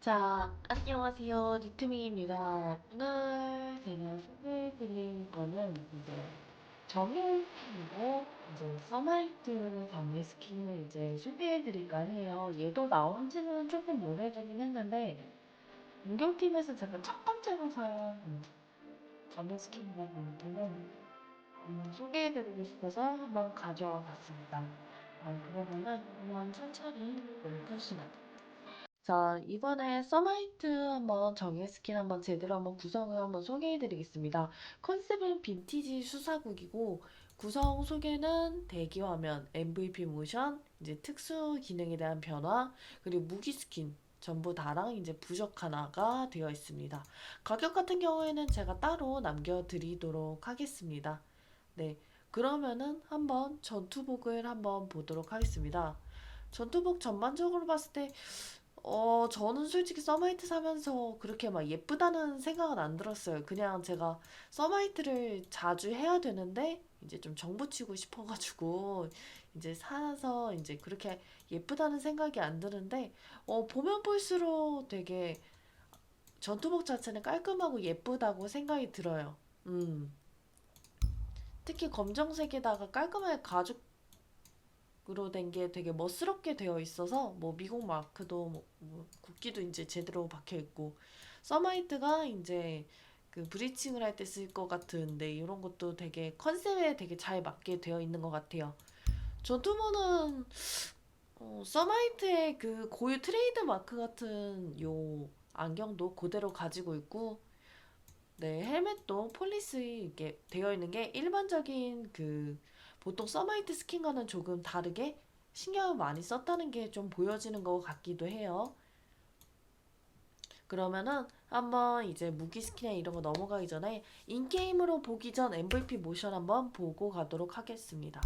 자, 안녕하세요. 리트밍입니다. 오늘 제가 소개해드릴 거는 이제 정일스킨이고 이제 서마이트 정일 스킨을 이제 소개해드릴까 해요. 얘도 나온 지는 조금 오래되긴 했는데 문경팀에서 제가 첫 번째로 산 정일 스킨이라고 하는데 음, 소개해드리고 싶어서 한번 가져와 봤습니다. 아, 그러면은 한번 천천히 볼까시다 자, 이번에 서마이트 한번 정예 스킨 한번 제대로 한번 구성을 한번 소개해드리겠습니다. 컨셉은 빈티지 수사국이고 구성 소개는 대기 화면, MVP 모션, 이제 특수 기능에 대한 변화, 그리고 무기 스킨 전부 다랑 이제 부적 하나가 되어 있습니다. 가격 같은 경우에는 제가 따로 남겨드리도록 하겠습니다. 네, 그러면은 한번 전투복을 한번 보도록 하겠습니다. 전투복 전반적으로 봤을 때 어, 저는 솔직히 서마이트 사면서 그렇게 막 예쁘다는 생각은 안 들었어요. 그냥 제가 서마이트를 자주 해야 되는데, 이제 좀 정붙이고 싶어가지고, 이제 사서 이제 그렇게 예쁘다는 생각이 안 드는데, 어, 보면 볼수록 되게 전투복 자체는 깔끔하고 예쁘다고 생각이 들어요. 음. 특히 검정색에다가 깔끔하게 가죽 으로 된 게 되게 멋스럽게 되어 있어서 뭐 미국 마크도 뭐, 뭐 국기도 이제 제대로 박혀 있고 서마이트가 이제 그 브리칭을 할 때 쓸 것 같은데 이런 것도 되게 컨셉에 되게 잘 맞게 되어 있는 것 같아요. 전투모는 어, 서마이트의 그 고유 트레이드 마크 같은 요 안경도 그대로 가지고 있고 네 헬멧도 폴리스 이게 되어 있는 게 일반적인 그 보통 서마이트 스킨과는 조금 다르게 신경을 많이 썼다는 게 좀 보여지는 것 같기도 해요. 그러면은 한번 이제 무기 스킨이나 이런 거 넘어가기 전에 인게임으로 보기 전 MVP 모션 한번 보고 가도록 하겠습니다.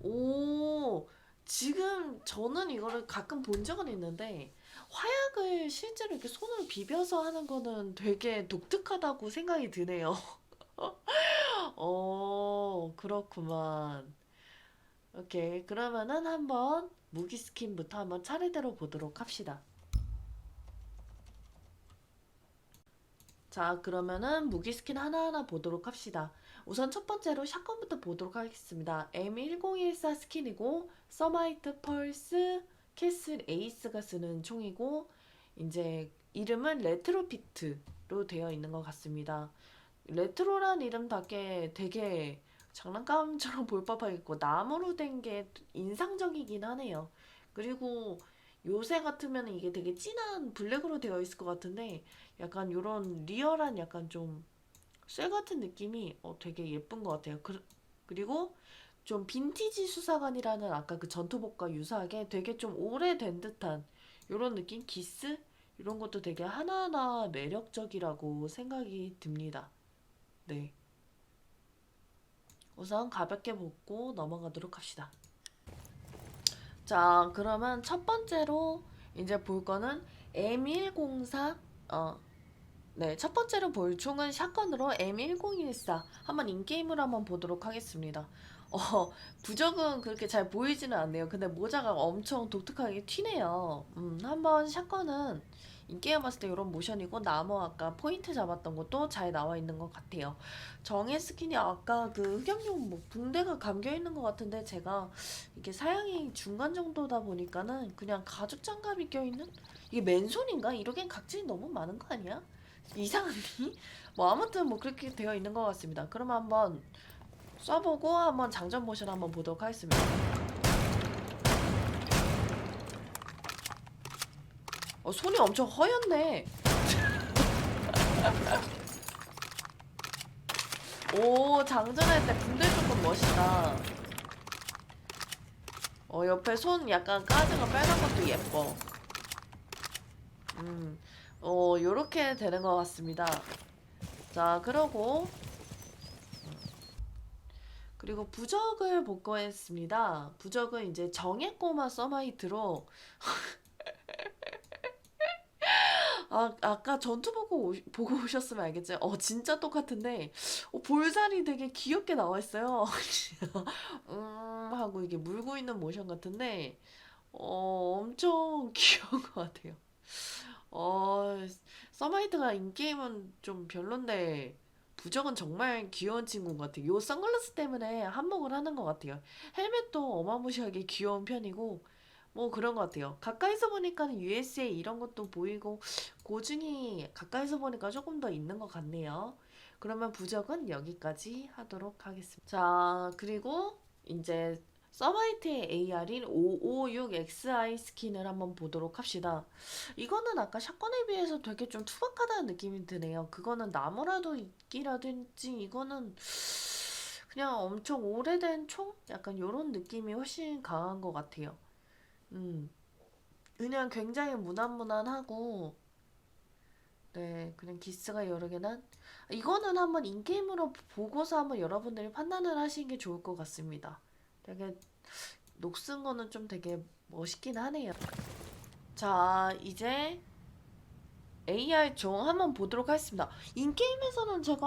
오, 지금 저는 이거를 가끔 본 적은 있는데 화약을 실제로 이렇게 손으로 비벼서 하는 거는 되게 독특하다고 생각이 드네요. 어, 그렇구만. 오케이. 그러면은 한번 무기 스킨부터 한번 차례대로 보도록 합시다. 자, 그러면은 무기 스킨 하나하나 보도록 합시다. 우선 첫 번째로 샷건부터 보도록 하겠습니다. M1014 스킨이고 서마이트 펄스 캐슬 에이스가 쓰는 총이고 이제 이름은 레트로 피트로 되어 있는 것 같습니다. 레트로란 이름답게 되게 장난감처럼 볼 법하겠고 나무로 된 게 인상적이긴 하네요. 그리고 요새 같으면 이게 되게 진한 블랙으로 되어 있을 것 같은데 약간 요런 리얼한 약간 좀 쇠 같은 느낌이 어, 되게 예쁜 것 같아요. 그, 그리고 좀 빈티지 수사관이라는 아까 그 전투복과 유사하게 되게 좀 오래된 듯한 요런 느낌? 기스? 이런 것도 되게 하나하나 매력적이라고 생각이 듭니다. 네. 우선 가볍게 보고 넘어가도록 합시다. 자, 그러면 첫 번째로 이제 볼 거는 M104, 어, 네, 첫 번째로 볼 총은 샷건으로 M1014 한번 인게임으로 한번 보도록 하겠습니다. 어, 부적은 그렇게 잘 보이지는 않네요. 근데 모자가 엄청 독특하게 튀네요. 음, 한번 샷건은 인게임 봤을 때 이런 모션이고 나무 아까 포인트 잡았던 것도 잘 나와 있는 것 같아요. 정의 스킨이 아까 그 흑염룡 뭐 붕대가 감겨 있는 것 같은데 제가 이게 사양이 중간 정도다 보니까는 그냥 가죽 장갑이 껴 있는 이게 맨손인가? 이러기엔 각질이 너무 많은 거 아니야? 이상하니? 뭐 아무튼 뭐 그렇게 되어 있는 것 같습니다. 그럼 한번 쏴보고 한번 장전 모션 한번 보도록 하겠습니다. 어, 손이 엄청 허였네. 오, 장전할 때 붕대 조금 멋있다. 어, 옆에 손 약간 까진 거 빨간 것도 예뻐. 음, 어, 요렇게 되는 것 같습니다. 자, 그러고, 그리고 부적을 복구했습니다. 부적은 이제 정액고마 서마이트로 아, 아까 전투 보고, 오, 보고 오셨으면 알겠죠? 어, 진짜 똑같은데, 어, 볼살이 되게 귀엽게 나와 있어요. 음, 하고 이게 물고 있는 모션 같은데, 어, 엄청 귀여운 것 같아요. 어, 서마이트가 인게임은 좀 별론데, 부적은 정말 귀여운 친구인 것 같아요. 요 선글라스 때문에 한몫을 하는 것 같아요. 헬멧도 어마무시하게 귀여운 편이고, 뭐 그런 것 같아요. 가까이서 보니까는 USA 이런 것도 보이고, 고증이 가까이서 보니까 조금 더 있는 것 같네요. 그러면 부적은 여기까지 하도록 하겠습니다. 자, 그리고 이제 서마이트의 AR인 556XI 스킨을 한번 보도록 합시다. 이거는 아까 샷건에 비해서 되게 좀 투박하다는 느낌이 드네요. 그거는 나무라도 있기라든지 이거는 그냥 엄청 오래된 총? 약간 요런 느낌이 훨씬 강한 것 같아요. 음, 그냥 굉장히 무난무난하고 네, 그냥 기스가 여러 개 난? 이거는 한번 인게임으로 보고서 한번 여러분들이 판단을 하시는 게 좋을 것 같습니다. 되게 녹슨 거는 좀 되게 멋있긴 하네요. 자, 이제 AR 종 한번 보도록 하겠습니다. 인게임에서는 제가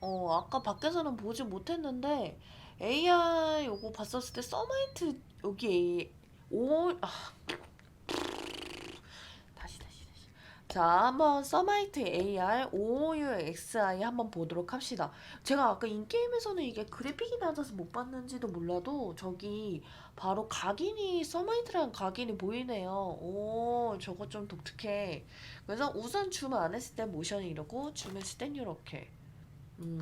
어, 아까 밖에서는 보지 못했는데 AR 요거 봤었을 때 서마이트 여기 A, 오, 아, 다시 다시 다시. 자, 한번 서마이트 AR 556XI 한번 보도록 합시다. 제가 아까 인게임에서는 이게 그래픽이 낮아서 못 봤는지도 몰라도 저기 바로 각인이 서마이트랑 각인이 보이네요. 오, 저거 좀 독특해. 그래서 우선 줌 안 했을 때 모션이 이러고 줌 했을 땐 이렇게. 음.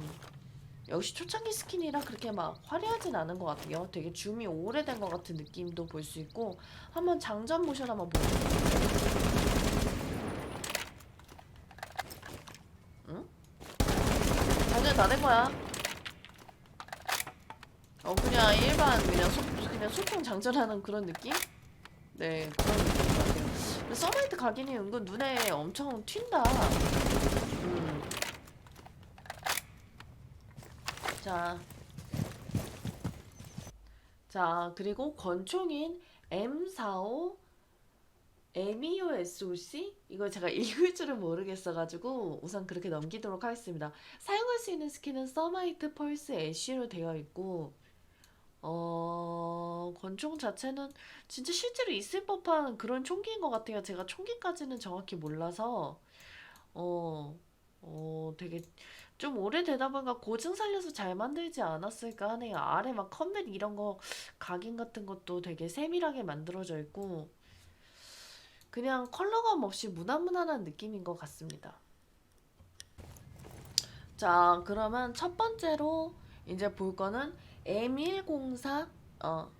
역시 초창기 스킨이라 그렇게 막 화려하진 않은 것 같아요. 되게 줌이 오래된 것 같은 느낌도 볼 수 있고 한번 장전 모션 한번 보세요. 응? 장전 다 된 거야. 어 그냥 일반 그냥 소, 그냥 소총 장전하는 그런 느낌? 네 그런 느낌인 것 같아요. 서마이트 각인이 은근 눈에 엄청 튄다. 음. 자, 자 그리고 권총인 M45 MEOSOC? 이걸 제가 읽을 줄은 모르겠어가지고 우선 그렇게 넘기도록 하겠습니다. 사용할 수 있는 스킨은 서마이트 펄스 애쉬로 되어 있고 어, 권총 자체는 진짜 실제로 있을 법한 그런 총기인 것 같아요. 제가 총기까지는 정확히 몰라서 어, 어, 되게 좀 오래되다 보니까 고증 살려서 잘 만들지 않았을까 하네요. 아래 막 컴뱃 이런 거 각인 같은 것도 되게 세밀하게 만들어져 있고 그냥 컬러감 없이 무난무난한 느낌인 것 같습니다. 자, 그러면 첫 번째로 이제 볼 거는 M104 어,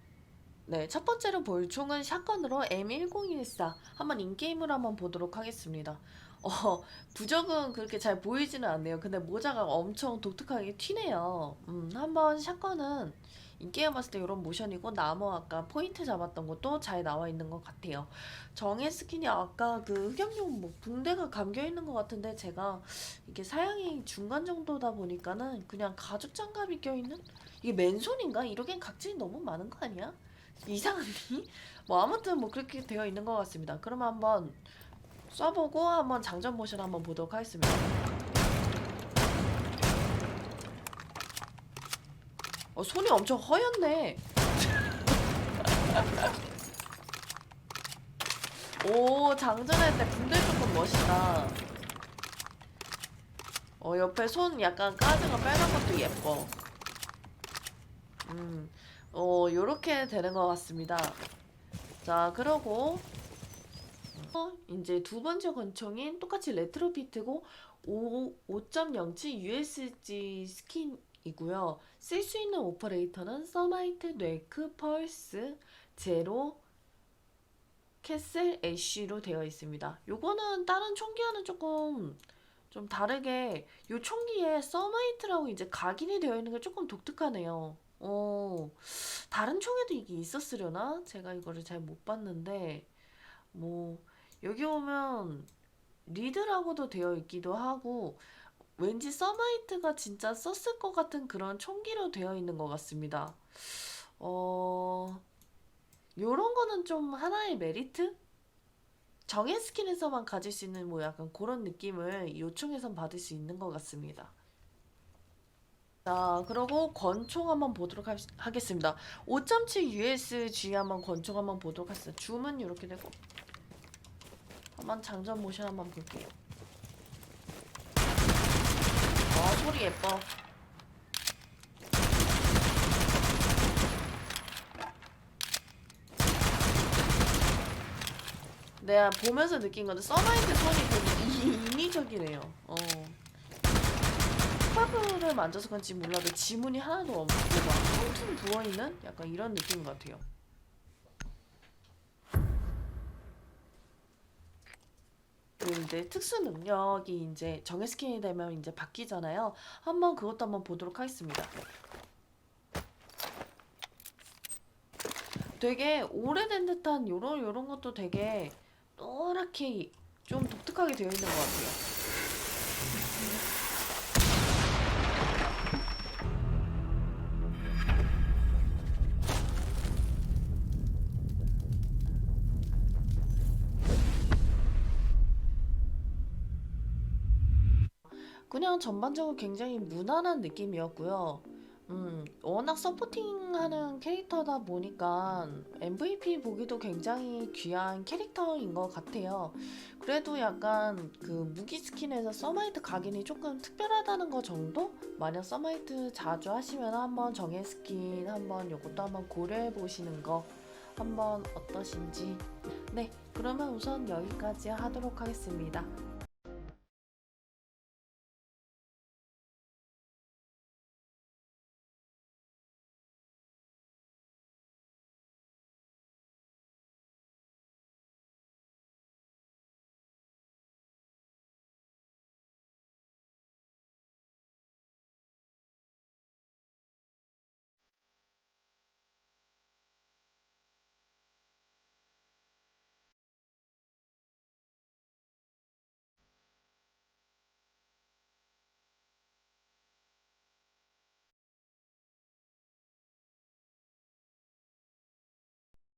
네, 첫 번째로 볼 총은 샷건으로 M1014 한번 인게임으로 한번 보도록 하겠습니다. 어, 부적은 그렇게 잘 보이지는 않네요. 근데 모자가 엄청 독특하게 튀네요. 음, 한번 샷건은 인게임 봤을 때 이런 모션이고 나무 아까 포인트 잡았던 것도 잘 나와 있는 것 같아요. 정의 스킨이 아까 그 흑염룡 뭐 붕대가 감겨 있는 것 같은데 제가 이게 사양이 중간 정도다 보니까는 그냥 가죽 장갑이 껴 있는 이게 맨손인가? 이러기엔 각질이 너무 많은 거 아니야? 이상하니? 뭐 아무튼 뭐 그렇게 되어 있는 것 같습니다. 그럼 한번 쏴보고 한번 장전 모션 한번 보도록 하겠습니다. 어, 손이 엄청 허였네. 오, 장전할 때 붕대 조금 멋있다. 어, 옆에 손 약간 까지가 빨간 것도 예뻐. 음, 어, 요렇게 되는 것 같습니다. 자, 그러고 어, 이제 두 번째 권총인 똑같이 레트로 피트고 5.07 USG 스킨 이고요. 쓸 수 있는 오퍼레이터는 서마이트, 뇌크, 펄스, 제로, 캐슬, 애쉬로 되어 있습니다. 요거는 다른 총기와는 조금 좀 다르게 요 총기에 서마이트라고 이제 각인이 되어 있는 게 조금 독특하네요. 어, 다른 총에도 이게 있었으려나? 제가 이거를 잘 못 봤는데 뭐 여기 오면 리드라고도 되어 있기도 하고 왠지 서마이트가 진짜 썼을 것 같은 그런 총기로 되어 있는 것 같습니다. 어, 요런 거는 좀 하나의 메리트? 정의 스킨에서만 가질 수 있는 뭐 약간 그런 느낌을 요청에선 받을 수 있는 것 같습니다. 자, 그리고 권총 한번 보도록 하, 하겠습니다. 5.7 USG 한번 권총 한번 보도록 하겠습니다. 줌은 이렇게 되고 한번 장전 모션 한번 볼게요. 아, 소리 예뻐. 내가 보면서 느낀 건데 서마이트 손이 되게 이- 인위적이네요. 어. 스파브를 만져서 그런지 몰라도 지문이 하나도 없고 막 퉁퉁 부어있는 약간 이런 느낌 같아요. 그 이제 특수 능력이 이제 정의 스킨이 되면 이제 바뀌잖아요. 한번 그것도 한번 보도록 하겠습니다. 되게 오래된 듯한 요런 요런 것도 되게 노랗게 좀 독특하게 되어 있는 것 같아요. 그냥 전반적으로 굉장히 무난한 느낌이었고요. 음, 워낙 서포팅하는 캐릭터다 보니까 MVP 보기도 굉장히 귀한 캐릭터인 것 같아요. 그래도 약간 그 무기 스킨에서 서마이트 각인이 조금 특별하다는 거 정도? 만약 서마이트 자주 하시면 한번 정의 스킨 한번 요것도 한번 고려해 보시는 거 한번 어떠신지. 네, 그러면 우선 여기까지 하도록 하겠습니다.